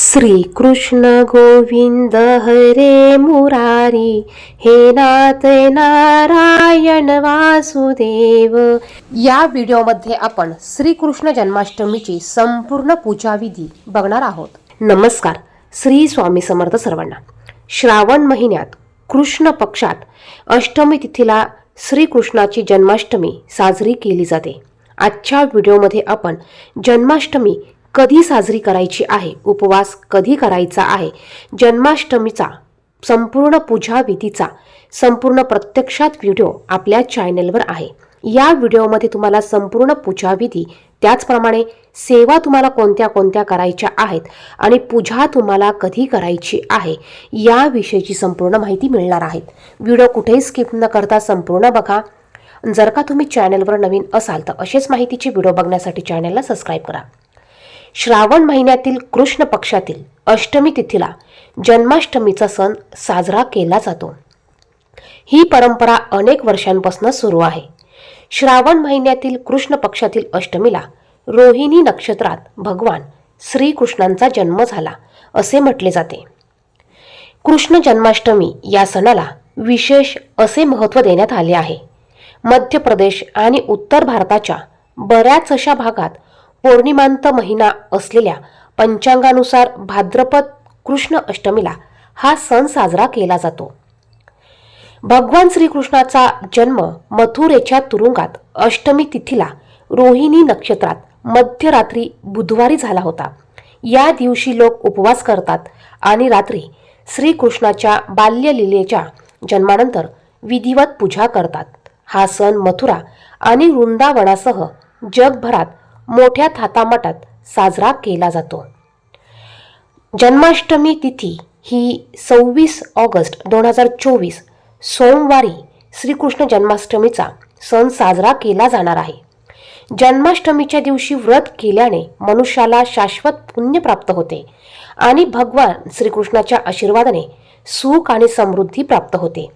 श्री कृष्ण गोविंद हरे मुरारी हे नाथ नारायण वासुदेव. या व्हिडिओमध्ये आपण श्रीकृष्ण जन्माष्टमीची संपूर्ण पूजा विधी बघणार आहोत. नमस्कार श्री स्वामी समर्थ सर्वांना. श्रावण महिन्यात कृष्ण पक्षात अष्टमी तिथीला श्रीकृष्णाची जन्माष्टमी साजरी केली जाते. आजच्या व्हिडिओमध्ये आपण जन्माष्टमी कधी साजरी करायची आहे उपवास कधी करायचा आहे जन्माष्टमीचा संपूर्ण पूजा विधीचा संपूर्ण प्रत्यक्षात व्हिडिओ आपल्या चॅनेलवर आहे. या व्हिडिओमध्ये तुम्हाला संपूर्ण पूजा विधी त्याचप्रमाणे सेवा तुम्हाला कोणत्या कोणत्या करायच्या आहेत आणि पूजा तुम्हाला कधी करायची आहे याविषयीची संपूर्ण माहिती मिळणार आहे. व्हिडिओ कुठेही स्किप न करता संपूर्ण बघा. जर का तुम्ही चॅनलवर नवीन असाल तर असेच माहितीचे व्हिडिओ बघण्यासाठी चॅनलला सबस्क्राईब करा. श्रावण महिन्यातील कृष्ण पक्षातील अष्टमी तिथीला जन्माष्टमीचा सण साजरा केला जातो. ही परंपरा अनेक वर्षांपासून सुरू आहे. श्रावण महिन्यातील कृष्ण पक्षातील अष्टमीला रोहिणी नक्षत्रात भगवान श्रीकृष्णांचा जन्म झाला असे म्हटले जाते. कृष्ण जन्माष्टमी या सणाला विशेष असे महत्त्व देण्यात आले आहे. मध्य प्रदेश आणि उत्तर भारताच्या बऱ्याच अशा भागात पौर्णिमांत महिना असलेल्या पंचांगानुसार भाद्रपद कृष्ण अष्टमीला हा सण साजरा केला जातो. भगवान श्रीकृष्णाचा जन्म मथुरेच्या तुरुंगात अष्टमी तिथीला रोहिणी नक्षत्रात मध्यरात्री बुधवारी झाला होता. या दिवशी लोक उपवास करतात आणि रात्री श्रीकृष्णाच्या बाल्यलीलेच्या जन्मानंतर विधिवत पूजा करतात. हा सण मथुरा आणि वृंदावनासह जगभरात मोठ्या थातामाटात साजरा केला जातो. जन्माष्टमी तिथी ही सव्वीस ऑगस्ट दोन हजार चोवीस सोमवारी श्रीकृष्ण जन्माष्टमीचा सण साजरा केला जाणार आहे. जन्माष्टमीच्या दिवशी व्रत केल्याने मनुष्याला शाश्वत पुण्य प्राप्त होते आणि भगवान श्रीकृष्णाच्या आशीर्वादाने सुख आणि समृद्धी प्राप्त होते.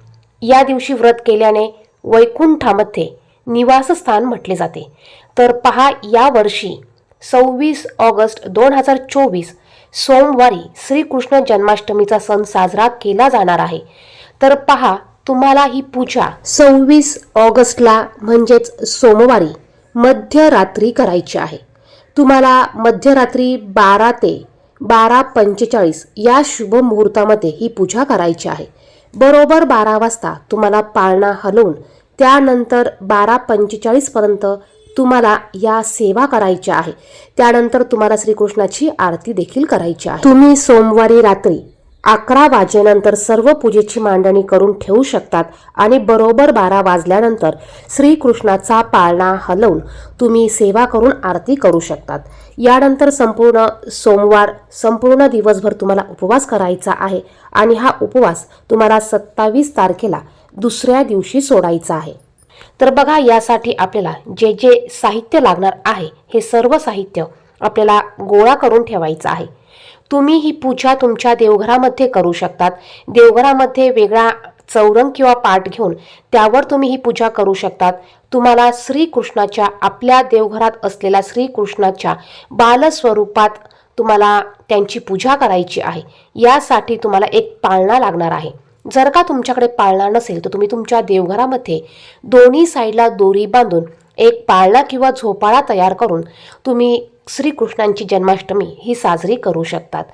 या दिवशी व्रत केल्याने वैकुंठामध्ये निवासस्थान म्हटले जाते. तर पहा या वर्षी सव्वीस ऑगस्ट दोन हजार चोवीस सोमवारी श्रीकृष्ण जन्माष्टमीचा सण साजरा केला जाणार आहे. तर पहा तुम्हाला ही पूजा सव्वीस ऑगस्टला म्हणजेच सोमवारी मध्यरात्री करायची आहे. तुम्हाला मध्यरात्री बारा ते बारा पंचेचाळीस या शुभ मुहूर्तामध्ये ही पूजा करायची आहे. बरोबर बारा वाजता तुम्हाला पाळणा हलवून त्यानंतर बारा पंचेचाळीसपर्यंत तुम्हाला या सेवा करायच्या आहे. त्यानंतर तुम्हाला श्रीकृष्णाची आरती देखील करायची आहे. तुम्ही सोमवारी रात्री अकरा वाजेनंतर सर्व पूजेची मांडणी करून ठेवू शकतात आणि बरोबर बारा वाजल्यानंतर श्रीकृष्णाचा पाळणा हलवून तुम्ही सेवा करून आरती करू शकतात. यानंतर संपूर्ण सोमवार संपूर्ण दिवसभर तुम्हाला उपवास करायचा आहे आणि हा उपवास तुम्हाला सत्तावीस तारखेला दुसऱ्या दिवशी सोडायचा आहे. तर बघा यासाठी आपल्याला जे जे साहित्य लागणार आहे हे सर्व साहित्य आपल्याला गोळा करून ठेवायचं आहे. तुम्ही ही पूजा तुमच्या देवघरामध्ये करू शकतात. देवघरामध्ये वेगळा चौरंग किंवा पाठ घेऊन त्यावर तुम्ही ही पूजा करू शकतात. तुम्हाला श्रीकृष्णाच्या आपल्या देवघरात असलेल्या श्रीकृष्णाच्या बालस्वरूपात तुम्हाला त्यांची पूजा करायची आहे. यासाठी तुम्हाला एक पाळणा लागणार आहे. जर का तुमच्याकडे पाळणा नसेल तर तुम्ही तुमच्या देवघरामध्ये दोन्ही साईडला दोरी बांधून एक पाळणा किंवा झोपाळा तयार करून तुम्ही श्रीकृष्णांची जन्माष्टमी ही साजरी करू शकतात.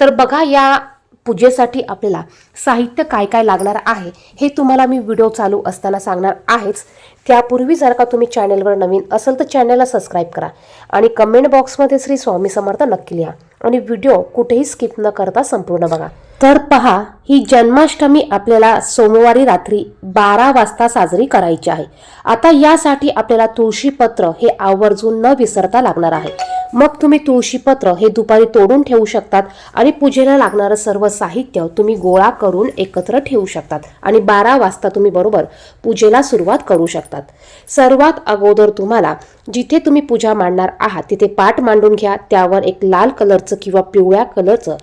तर बघा या पूजेसाठी आपल्याला साहित्य काय काय लागणार आहे हे तुम्हाला मी व्हिडिओ चालू असताना सांगणार आहेच. त्यापूर्वी जर का तुम्ही चॅनलवर नवीन असेल तर चॅनलला सबस्क्राईब करा आणि कमेंट बॉक्समध्ये श्री स्वामी समर्थ नक्की लिहा आणि व्हिडिओ कुठेही स्किप न करता संपूर्ण बघा. तर पहा ही जन्माष्टमी आपल्याला सोमवारी रात्री बारा वाजता साजरी करायची आहे. आता यासाठी आपल्याला तुळशीपत्र हे आवर्जून न विसरता लागणार आहे. मग तुम्ही तुळशीपत्र हे दुपारी तोडून ठेवू शकतात आणि पूजेला लागणारं सर्व साहित्य तुम्ही गोळा करून एकत्र ठेवू शकतात आणि बारा वाजता तुम्ही बरोबर पूजेला सुरुवात करू शकतात. सर्वात अगोदर तुम्हाला जिथे तुम्ही पूजा मांडणार आहात तिथे पाठ मांडून घ्या त्यावर एक लाल कलरचं किंवा पिवळ्या कलरचं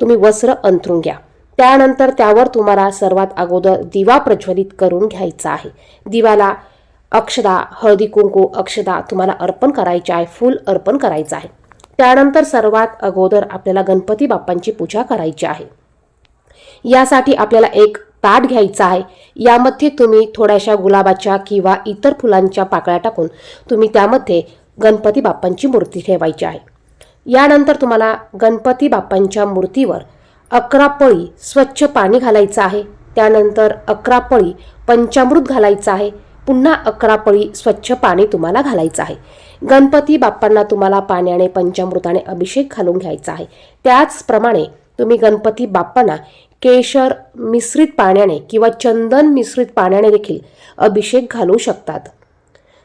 तुम्ही वस्त्र अंथरून घ्या. त्यानंतर त्यावर तुम्हाला सर्वात अगोदर दिवा प्रज्वलित करून घ्यायचा आहे. दिवाला अक्षदा हळदी कुंकू अक्षदा तुम्हाला अर्पण करायचे आहे फूल अर्पण करायचं आहे. त्यानंतर सर्वात अगोदर आपल्याला गणपती बाप्पांची पूजा करायची आहे. यासाठी आपल्याला एक ताट घ्यायचा आहे. यामध्ये तुम्ही थोड्याशा गुलाबाच्या किंवा इतर फुलांच्या पाकळ्या टाकून तुम्ही त्यामध्ये गणपती बाप्पांची मूर्ती ठेवायची आहे. यानंतर तुम्हाला गणपती बाप्पांच्या मूर्तीवर अकरा पळी स्वच्छ पाणी घालायचं आहे. त्यानंतर अकरा पळी पंचामृत घालायचं आहे. पुन्हा अकरा पळी स्वच्छ पाणी तुम्हाला घालायचं आहे. गणपती बाप्पांना तुम्हाला पाण्याने पंचामृताने अभिषेक घालून घ्यायचा आहे. त्याचप्रमाणे तुम्ही गणपती बाप्पांना केशर मिश्रित पाण्याने किंवा चंदन मिश्रित पाण्याने देखील अभिषेक घालू शकतात.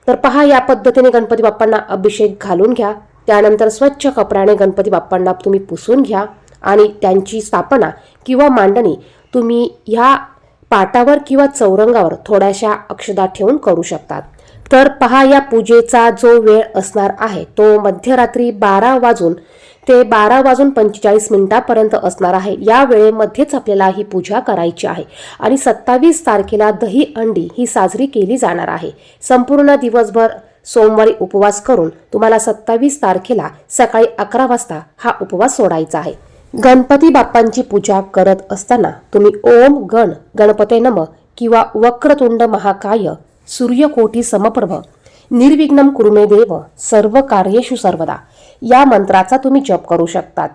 तर पहा या पद्धतीने गणपती बाप्पांना अभिषेक घालून घ्या. त्यानंतर स्वच्छ कपड्याने गणपती बाप्पांना तुम्ही पुसून घ्या. आणि त्यांची स्थापना किंवा मांडणी तुम्ही ह्या पाटावर किंवा चौरंगावर थोड्याशा अक्षदा ठेवून करू शकतात. तर पहा या पूजेचा जो वेळ असणार आहे तो मध्यरात्री बारा वाजून ते बारा वाजून पंचेचाळीस मिनिटापर्यंत असणार आहे. या वेळेमध्येच आपल्याला ही पूजा करायची आहे आणि सत्तावीस तारखेला दही अंडी ही साजरी केली जाणार आहे. संपूर्ण दिवसभर सोमवारी उपवास करून तुम्हाला सत्तावीस तारखेला सकाळी अकरा वाजता हा उपवास सोडायचा आहे. गणपती बाप्पांची पूजा करत असताना तुम्ही ओम गण गणपते नम किंवा वक्रतुंड महाकाय सूर्यकोटी समप्रभ निर्विघ्नम कुरुमे देव सर्व कार्येषु सर्वदा. या मंत्राचा तुम्ही जप करू शकतात.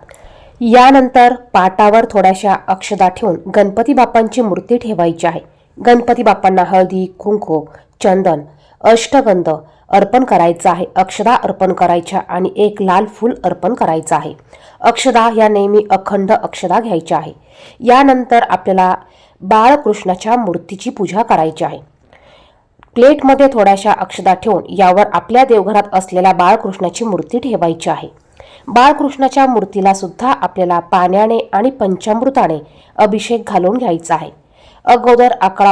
यानंतर पाटावर थोड्याशा अक्षदा ठेवून गणपती बाप्पांची मूर्ती ठेवायची आहे. गणपती बाप्पांना हळदी कुंकू चंदन अष्टगंध अर्पण करायचं आहे. अक्षदा अर्पण करायच्या आणि एक लाल फूल अर्पण करायचं आहे. अक्षदा ह्या नेहमी अखंड अक्षदा घ्यायच्या आहे. यानंतर आपल्याला बाळकृष्णाच्या मूर्तीची पूजा करायची आहे. प्लेटमध्ये थोड्याशा अक्षदा ठेवून यावर आपल्या देवघरात असलेल्या बाळकृष्णाची मूर्ती ठेवायची आहे. बाळकृष्णाच्या मूर्तीला सुद्धा आपल्याला पाण्याने आणि पंचामृताने अभिषेक घालून घ्यायचा आहे. अगोदर अकरा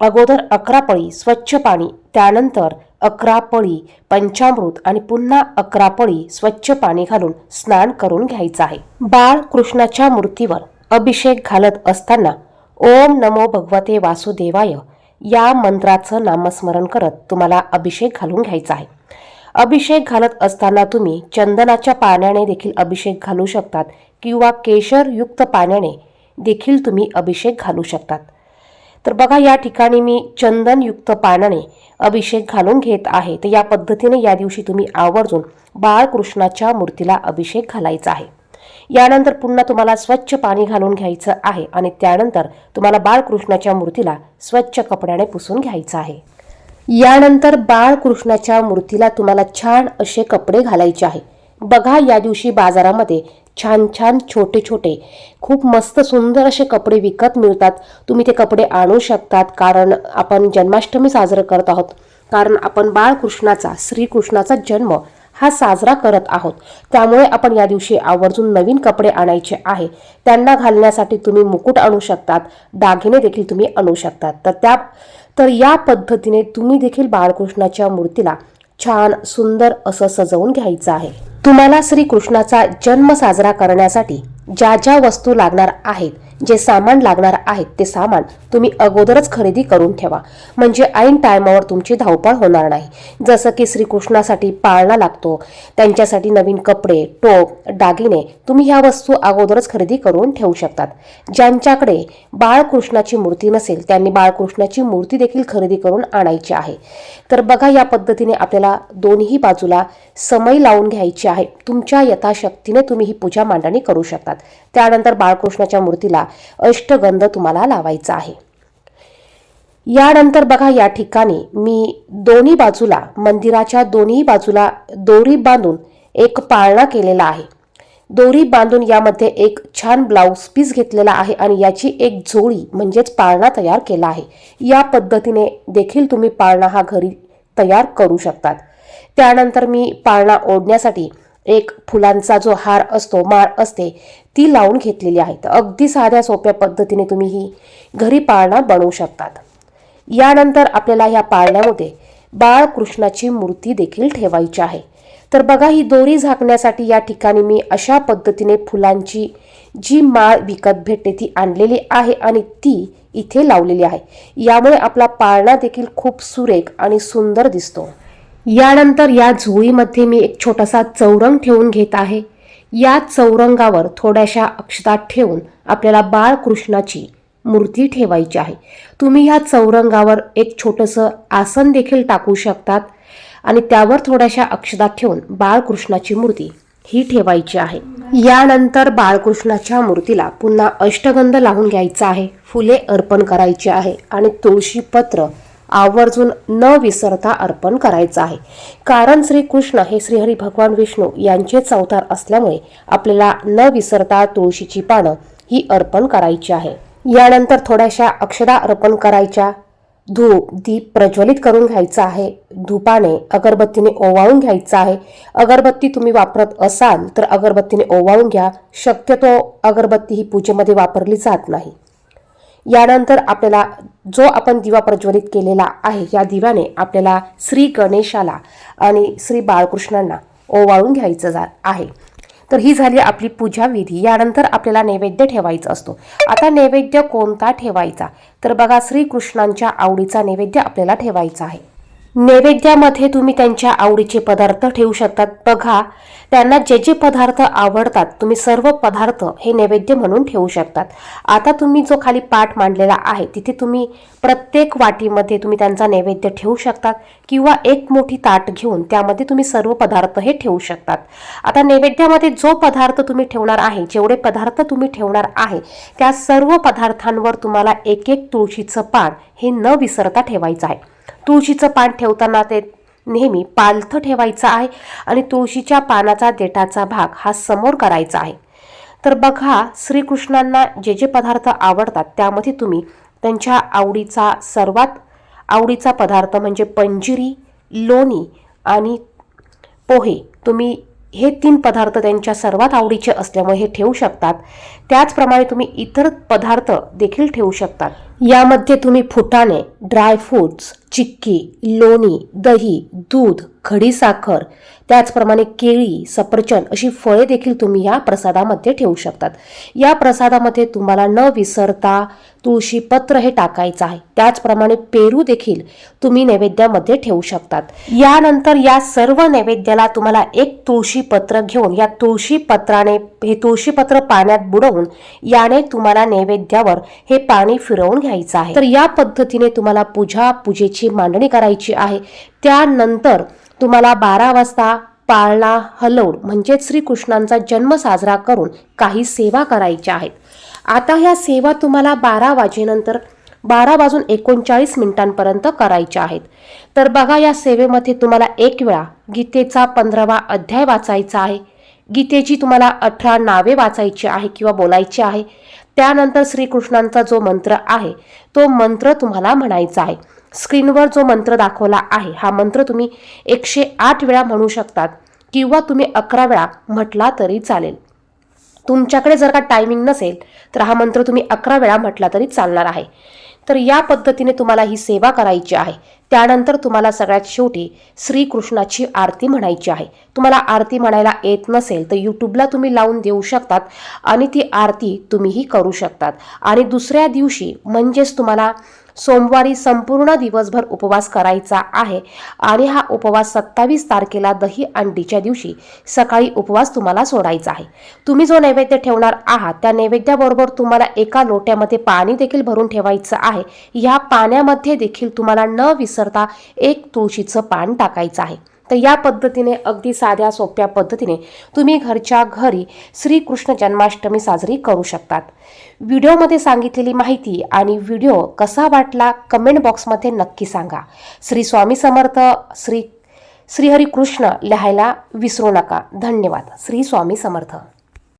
अगोदर अकरा पळी स्वच्छ पाणी त्यानंतर अकरा पळी पंचामृत आणि पुन्हा अकरा पळी स्वच्छ पाणी घालून स्नान करून घ्यायचं आहे. बाळ कृष्णाच्या मूर्तीवर अभिषेक घालत असताना ओम नमो भगवते वासुदेवाय या मंत्राचं नामस्मरण करत तुम्हाला अभिषेक घालून घ्यायचा आहे. अभिषेक घालत असताना तुम्ही चंदनाच्या पाण्याने देखील अभिषेक घालू शकतात किंवा केशरयुक्त पाण्याने देखील तुम्ही अभिषेक घालू शकतात. तर बघा या ठिकाणी मी चंदनयुक्त पानाने अभिषेक घालून घेत आहे. तर या पद्धतीने या दिवशी तुम्ही आवर्जून बाळकृष्णाच्या मूर्तीला अभिषेक घालायचा आहे. यानंतर पुन्हा तुम्हाला स्वच्छ पाणी घालून घ्यायचं आहे आणि त्यानंतर तुम्हाला बाळकृष्णाच्या मूर्तीला स्वच्छ कपड्याने पुसून घ्यायचं आहे. यानंतर बाळकृष्णाच्या मूर्तीला तुम्हाला छान असे कपडे घालायचे आहे. बघा या दिवशी बाजारामध्ये छान छान छोटे छोटे खूप मस्त सुंदर असे कपडे विकत मिळतात. तुम्ही ते कपडे आणू शकतात कारण आपण जन्माष्टमी साजरं करत आहोत. कारण आपण बाळकृष्णाचा श्रीकृष्णाचा जन्म हा साजरा करत आहोत. त्यामुळे आपण या दिवशी आवर्जून नवीन कपडे आणायचे आहे. त्यांना घालण्यासाठी तुम्ही मुकुट आणू शकतात दागिने देखील तुम्ही आणू शकतात. तर त्या तर या पद्धतीने तुम्ही देखील बाळकृष्णाच्या मूर्तीला छान सुंदर असं सजवून घ्यायचं आहे. तुम्हाला श्रीकृष्णाचा जन्म साजरा करण्यासाठी ज्या ज्या वस्तू लागणार आहेत जे सामान लागणार आहेत ते सामान तुम्ही अगोदरच खरेदी करून ठेवा. म्हणजे ऐन टायमावर तुमची धावपळ होणार नाही. जसं की श्रीकृष्णासाठी पाळणा लागतो त्यांच्यासाठी नवीन कपडे टोप दागिने तुम्ही ह्या वस्तू अगोदरच खरेदी करून ठेवू शकतात. ज्यांच्याकडे बाळकृष्णाची मूर्ती नसेल त्यांनी बाळकृष्णाची मूर्ती देखील खरेदी करून आणायची आहे. तर बघा या पद्धतीने आपल्याला दोन्ही बाजूला समय लावून घ्यायची आहे. तुमच्या यथाशक्तीने तुम्ही ही पूजा मांडणी करू शकतात. त्यानंतर बाळकृष्णाच्या मूर्तीला अष्टगंध तुम्हाला लावायचा आहे. यानंतर बघा या ठिकाणी मी दोन्ही बाजूला मंदिराच्या दोन्ही बाजूला दोरी बांधून एक पाळणा केलेला आहे. दोरी बांधून यामध्ये एक छान ब्लाऊज पीस घेतलेला आहे आणि याची एक जोडी म्हणजेच पाळणा तयार केला आहे. या पद्धतीने देखील तुम्ही पाळणा हा घरी तयार करू शकतात. त्यानंतर मी पाळणा ओढण्यासाठी एक फुलांचा जो हार असतो माळ असते ती लावून घेतलेली आहेत. अगदी साध्या सोप्या पद्धतीने तुम्ही ही घरी पाळणा बनवू शकतात. यानंतर आपल्याला ह्या पाळण्यामध्ये बाळकृष्णाची मूर्ती देखील ठेवायची आहे. तर बघा ही दोरी झाकण्यासाठी या ठिकाणी मी अशा पद्धतीने फुलांची जी माळ विकत भेटते ती आणलेली आहे आणि ती इथे लावलेली आहे. यामुळे आपला पाळणा देखील खूप सुरेख आणि सुंदर दिसतो. यानंतर या झोळीमध्ये मी एक छोटासा चौरंग ठेवून घेत आहे. या चौरंगावर थोड्याशा अक्षतात ठेवून आपल्याला बाळकृष्णाची मूर्ती ठेवायची आहे. तुम्ही ह्या चौरंगावर एक छोटंसं आसन देखील टाकू शकतात आणि त्यावर थोड्याशा अक्षतात ठेवून बाळकृष्णाची मूर्ती ही ठेवायची आहे. यानंतर बाळकृष्णाच्या मूर्तीला पुन्हा अष्टगंध लावून घ्यायचा आहे. फुले अर्पण करायची आहे आणि तुळशीपत्र आवर्जून न विसरता अर्पण करायचं आहे. कारण श्रीकृष्ण हे श्रीहरी भगवान विष्णू यांचेच अवतार असल्यामुळे आपल्याला न विसरता तुळशीची पानं ही अर्पण करायची आहे. यानंतर थोड्याशा अक्षदा अर्पण करायच्या. धूप दीप प्रज्वलित करून घ्यायचा आहे. धूपाने अगरबत्तीने ओवाळून घ्यायचा आहे. अगरबत्ती तुम्ही वापरत असाल तर अगरबत्तीने ओवाळून घ्या. शक्यतो अगरबत्ती ही पूजेमध्ये वापरली जात नाही. यानंतर आपल्याला जो आपण दिवा प्रज्वलित केलेला आहे या दिव्याने आपल्याला श्री गणेशाला आणि श्री बाळकृष्णांना ओवाळून घ्यायचं जा आहे. तर ही झाली आपली पूजा विधी. यानंतर आपल्याला नैवेद्य ठेवायचा असतो. आता नैवेद्य कोणता ठेवायचा? तर बघा श्रीकृष्णांच्या आवडीचा नैवेद्य आपल्याला ठेवायचा आहे. नैवेद्यामध्ये तुम्ही त्यांच्या आवडीचे पदार्थ ठेवू शकतात. बघा त्यांना जे जे पदार्थ आवडतात तुम्ही सर्व पदार्थ हे नैवेद्य म्हणून ठेवू शकतात. आता तुम्ही जो खाली पाठ मांडलेला आहे तिथे तुम्ही प्रत्येक वाटीमध्ये तुम्ही त्यांचा नैवेद्य ठेवू शकतात किंवा एक मोठी ताट घेऊन त्यामध्ये तुम्ही सर्व पदार्थ हे ठेवू शकतात. आता नैवेद्यामध्ये जो पदार्थ तुम्ही ठेवणार आहे जेवढे पदार्थ तुम्ही ठेवणार आहे त्या सर्व पदार्थांवर तुम्हाला एक एक तुळशीचं पान हे न विसरता ठेवायचं आहे. तुळशीचं पान ठेवताना ते नेहमी पालथं ठेवायचं आहे आणि तुळशीच्या पानाचा देठाचा भाग हा समोर करायचा आहे. तर बघा श्रीकृष्णांना जे जे पदार्थ आवडतात त्यामध्ये तुम्ही त्यांच्या आवडीचा सर्वात आवडीचा पदार्थ म्हणजे पंजिरी लोणी आणि पोहे तुम्ही हे तीन पदार्थ त्यांच्या सर्वात आवडीचे असल्यामुळे हे ठेवू शकतात. त्याचप्रमाणे तुम्ही इतर पदार्थ देखील ठेवू शकतात. यामध्ये तुम्ही फुटाणे ड्रायफ्रूट्स चिक्की लोणी दही दूध खडीसाखर त्याचप्रमाणे केळी सफरचंद अशी फळे देखील तुम्ही या प्रसादामध्ये ठेवू शकतात. या प्रसादामध्ये तुम्हाला न विसरता तुळशीपत्र हे टाकायचं आहे. त्याचप्रमाणे पेरू देखील तुम्ही नैवेद्यामध्ये ठेवू शकतात. यानंतर या सर्व नैवेद्याला तुम्हाला एक तुळशीपत्र घेऊन या तुळशीपत्राने हे तुळशीपत्र पाण्यात बुडवून याने तुम्हाला नैवेद्यावर हे पाणी फिरवून घ्यायचं आहे. तर या पद्धतीने तुम्हाला पूजा पूजेची मांडणी करायची आहे. त्यानंतर तुम्हाला बारा वाजता पाळणा हलवून म्हणजेच श्रीकृष्णांचा जन्म साजरा करून काही सेवा करायच्या आहेत. आता ह्या सेवा तुम्हाला बारा वाजेनंतर बारा वाजून एकोणचाळीस मिनिटांपर्यंत करायच्या आहेत. तर बघा या सेवेमध्ये तुम्हाला एक वेळा गीतेचा पंधरावा अध्याय वाचायचा आहे. गीतेची तुम्हाला अठरा नावे वाचायची आहे किंवा बोलायची आहे. त्यानंतर श्रीकृष्णांचा जो मंत्र आहे तो मंत्र तुम्हाला म्हणायचा आहे. स्क्रीनवर जो मंत्र दाखवला आहे हा मंत्र तुम्ही एकशे आठ वेळा म्हणू शकतात किंवा तुम्ही अकरा वेळा म्हटला तरी चालेल. तुमच्याकडे जर का टायमिंग नसेल तर हा मंत्र तुम्ही अकरा वेळा म्हटला तरी चालणार आहे. तर या पद्धतीने तुम्हाला ही सेवा करायची आहे. त्यानंतर तुम्हाला सगळ्यात शेवटी श्रीकृष्णाची आरती म्हणायची आहे. तुम्हाला आरती म्हणायला येत नसेल तर यूट्यूबला तुम्ही लावून देऊ शकतात आणि ती आरती तुम्हीही करू शकतात. आणि दुसऱ्या दिवशी म्हणजेच तुम्हाला सोमवारी संपूर्ण दिवसभर उपवास करायचा आहे. आणि हा उपवास सत्तावीस तारखेला दही अंडीच्या दिवशी सकाळी उपवास तुम्हाला सोडायचा आहे. तुम्ही जो नैवेद्य ठेवणार आहात त्या नैवेद्याबरोबर तुम्हाला एका लोट्यामध्ये पाणी देखील भरून ठेवायचं आहे. या पाण्यामध्ये देखील तुम्हाला न विसरता एक तुळशीचं पान टाकायचं आहे. तर या पद्धतीने अगदी साध्या सोप्या पद्धतीने तुम्ही घरच्या घरी श्रीकृष्ण जन्माष्टमी साजरी करू शकतात. व्हिडिओमध्ये सांगितलेली माहिती आणि व्हिडिओ कसा वाटला कमेंट बॉक्समध्ये नक्की सांगा. श्री स्वामी समर्थ श्री श्रीहरी कृष्ण लिहायला विसरू नका. धन्यवाद. श्री स्वामी समर्थ.